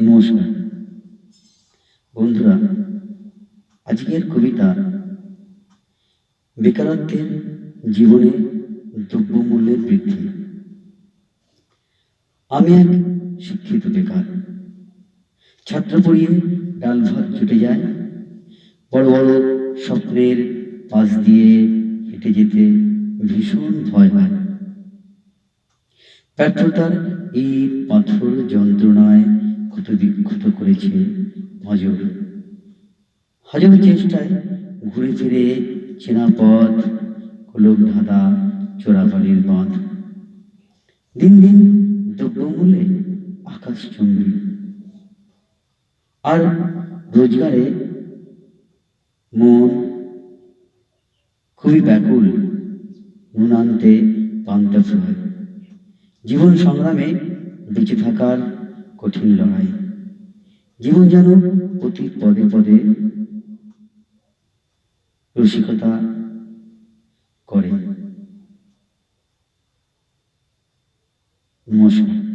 নমস্কার। বন্ধুরা, আজকের কবিতা বেকারত্বের জীবনে দ্রব্যমূল্যের বৃদ্ধি। আমি এক শিক্ষিত বেকার। ছাত্র পড়িয়ে ডাল ভাত জুটে যায় বড় বড় স্বপ্নের পাশ দিয়ে হেঁটে যেতে ভীষণ ভয় হয়। ব্যর্থতার এই পাথর যন্ত্রণায় ক্ষত বিক্ষত করেছে নজর হাজারো চেষ্টায় ঘুরে ফিরে চেনা পথ কলক ধাঁধা চোরাবালির বাঁধ। দিন দিন দ্রব্যমূল্যে আকাশচুম্বী আর রোজগারে মন খুবই ব্যাকুল নুন আনতে পান্তা জীবন সংগ্রামে বেঁচে থাকার কঠিন লড়াই। জীবন যেন প্রতি পদে পদে রসিকতা করে। নমস্কার